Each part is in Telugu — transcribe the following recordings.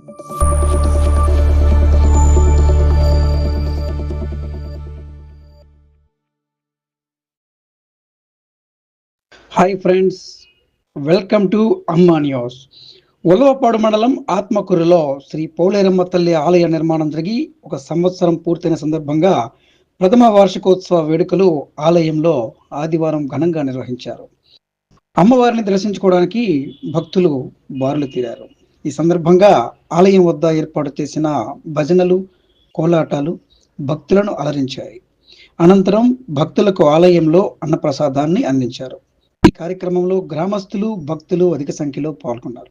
Hi friends welcome to Amma news Ulavapadu మండలం ఆత్మకూరులో శ్రీ పోలేరమ్మ తల్లి ఆలయ నిర్మాణం జరిగి ఒక సంవత్సరం పూర్తయిన సందర్భంగా ప్రథమ వార్షికోత్సవ వేడుకలు ఆలయంలో ఆదివారం ఘనంగా నిర్వహించారు. అమ్మవారిని దర్శించుకోవడానికి భక్తులు బారులు తీరారు. ఈ సందర్భంగా ఆలయం వద్ద ఏర్పాటు చేసిన భజనలు కోలాటాలు భక్తులను అలరించాయి. అనంతరం భక్తులకు ఆలయంలో అన్నప్రసాదాన్ని అందించారు. ఈ కార్యక్రమంలో గ్రామస్తులు భక్తులు అధిక సంఖ్యలో పాల్గొన్నారు.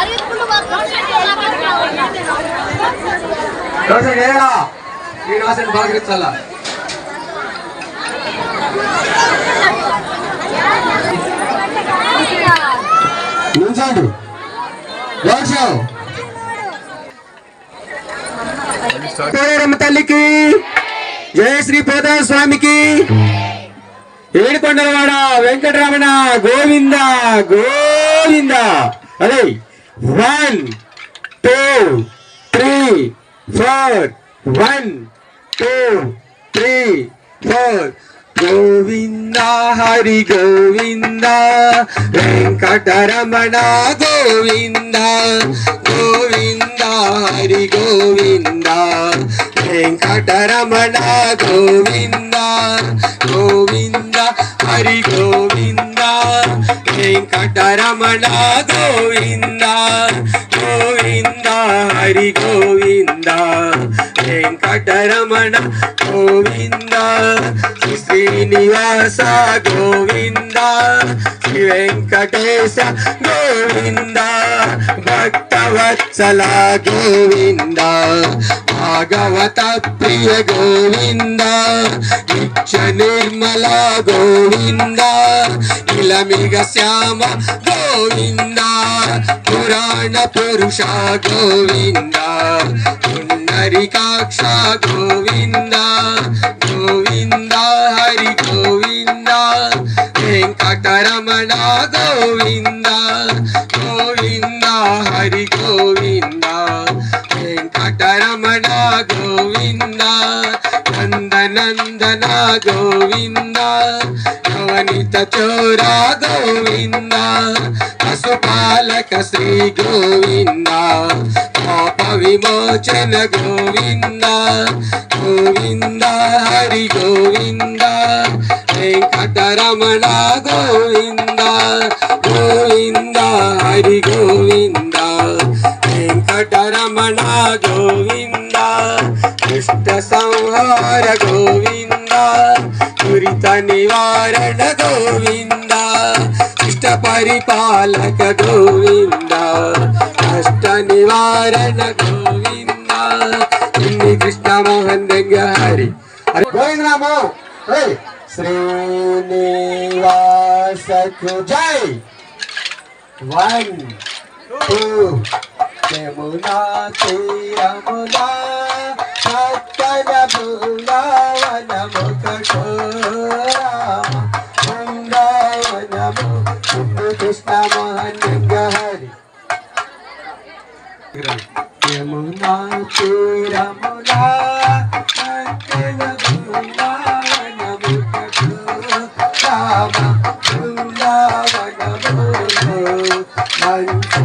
మరి ఇప్పుడు దోశ ఏడా తల్లికి జయ శ్రీ స్వామికి ఏడుకొండలవాడ వెంకటరమణ గోవింద గోవింద. అదే one two three four one two three four Govinda Hari Govinda Venkataramana Govinda Govinda Hari Govinda Venkataramana Govinda Govinda Hari Govinda. Venkataramana Govinda Govinda Hari Govinda. Venkataramana Govinda Srinivasa Govinda Sri Venkatesa Govinda Bhaktavatsala Govinda. భాగవత ప్రియ గోవింద నిత్య నిర్మల గోవింద ఇలమిగ శ్యామ గోవింద పురాణ పురుష గోవింద పుండరికాక్ష గోవింద గోవింద హరి గోవింద వెంకటరమణ గోవింద గోవింద హరి గోవింద. నందనందన గోవింద నవనిత చోరా గోవింద పశుపాలక శ్రీ గోవింద పాప విమోచన గోవింద గోవింద హరి గోవింద వెంకటరమణ గోవింద గోవింద హరి గోవింద వెంకటరమణ గోవింద దురిత నివారణ గోవింద ఇష్ట పరిపాలక గోవింద కష్ట నివారణ గోవింద. ఇన్ని కృష్ణ మోహన్ రంగ హరి. హరి గోవిందరామో శ్రీనివాసకు జై. One two. యమునా తీరమునా సత్తన యమునా తీరమునా సత్తన బృందావనము కఠోరా బృందావనము మంచి